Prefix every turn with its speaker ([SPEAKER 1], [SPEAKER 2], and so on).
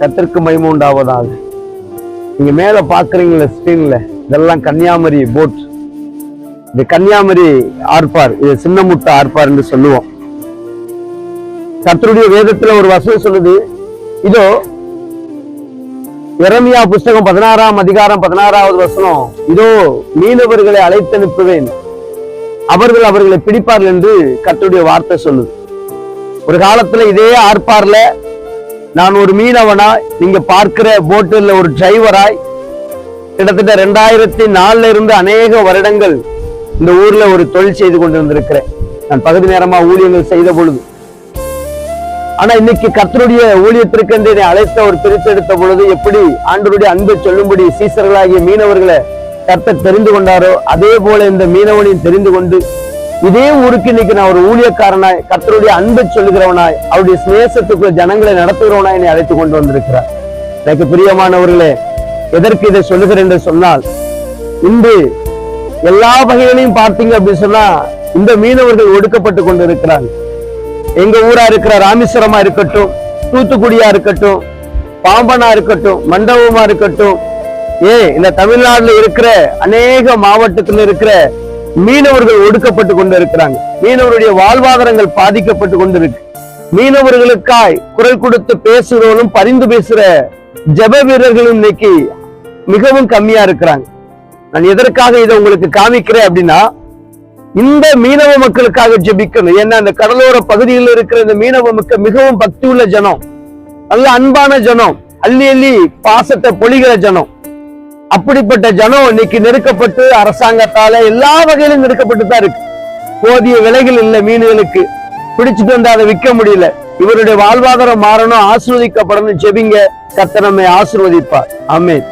[SPEAKER 1] கத்திற்கு மயமும் உண்டாவதாக. நீங்க மேல பாக்குறீங்களா ஸ்கிரீன்ல இதெல்லாம் கன்னியாகுமரி போட் இது கன்னியாகுமரி ஆர்ப்பார். இது சின்னமுட்ட ஆர்ப்பார் என்று சொல்லுவோம். கத்தருடைய வேதத்துல ஒரு வசனம் சொல்லுது. இதோ எரமியா புஸ்தகம் பதினாறாம் அதிகாரம் பதினாறாவது வசனம். இதோ மீனவர்களை அழைத்து அனுப்புவேன் அவர்கள் அவர்களை பிடிப்பார்கள் என்று கத்தருடைய வார்த்தை சொல்லுது. ஒரு காலத்துல இதே ஆர்ப்பார்ல நான் ஒரு மீனவனா நீங்க பார்க்கிற போட்டில் ஒரு டிரைவராய் கிட்டத்தட்ட ரெண்டாயிரத்தி நாலுல இருந்து அநேக வருடங்கள் இந்த ஊர்ல ஒரு தொழில் செய்து கொண்டிருந்திருக்கிறேன். நான் பகுதி நேரமா ஊழியங்கள் செய்த பொழுது. ஆனா இன்னைக்கு கர்த்தருடைய ஊழியத்திற்கு என்று என்னை அழைத்த ஒரு பிரித்தெடுத்த பொழுது எப்படி ஆண்டருடைய அன்பு சொல்லும்படி சீசர்களாகிய மீனவர்களை கத்த தெரிந்து கொண்டாரோ அதே போல இந்த மீனவனையும் தெரிந்து கொண்டு இதே ஊருக்கு இன்னைக்கு நான் ஒரு ஊழியக்காரனாய் கத்தருடைய அன்பை சொல்லுகிறவனாய் அவருடைய சிநேசத்துக்குள்ள ஜனங்களை நடத்துகிறவனாய் என்னை அழைத்து கொண்டு வந்திருக்கிறார். எனக்கு பிரியமானவர்களே எதற்கு இதை சொல்லுகிறேன் என்று சொன்னால் இன்று எல்லா வகைகளையும் பார்த்தீங்க அப்படின்னு சொன்னா இந்த மீனவர்கள் ஒடுக்கப்பட்டு கொண்டு இருக்கிறாங்க எங்க ஊரா இருக்கிற ராமேஸ்வரமா இருக்கட்டும் தூத்துக்குடியா இருக்கட்டும் பாம்பனா இருக்கட்டும் மண்டபமா இருக்கட்டும் ஏன் இந்த தமிழ்நாட்டுல இருக்கிற அநேக மாவட்டத்துல இருக்கிற மீனவர்கள் ஒடுக்கப்பட்டு கொண்டு இருக்கிறாங்க மீனவருடைய வாழ்வாதாரங்கள் பாதிக்கப்பட்டு கொண்டு இருக்கு மீனவர்களுக்காய் குரல் கொடுத்து பேசுகிறவனும் பரிந்து பேசுற ஜெப வீரர்களும் இன்னைக்கு மிகவும் கம்மியா இருக்கிறாங்க. நான் எதற்காக இதை உங்களுக்கு காமிக்கிறேன் அப்படின்னா இந்த மீனவ மக்களுக்காக ஜெபிக்கணும். ஏன்னா அந்த கடலோர பகுதியில் இருக்கிற இந்த மீனவ மக்கள் மிகவும் பக்தி உள்ள ஜனம். நல்ல அன்பான ஜனம். அள்ளி அள்ளி பாசத்தை பொழிகிற ஜனம். அப்படிப்பட்ட ஜனம் இன்னைக்கு நெருக்கப்பட்டு அரசாங்கத்தால எல்லா வகையிலும் நெருக்கப்பட்டு தான் இருக்கு. போதிய விலைகள் இல்லை மீன்களுக்கு. பிடிச்சிட்டு வந்து அதை விற்க முடியல. இவருடைய வாழ்வாதாரம் மாறணும் ஆசிர்வதிக்கப்படணும் ஜெபிங்க. கர்த்தர் நம்மை ஆசீர்வதிப்பார். ஆமென்.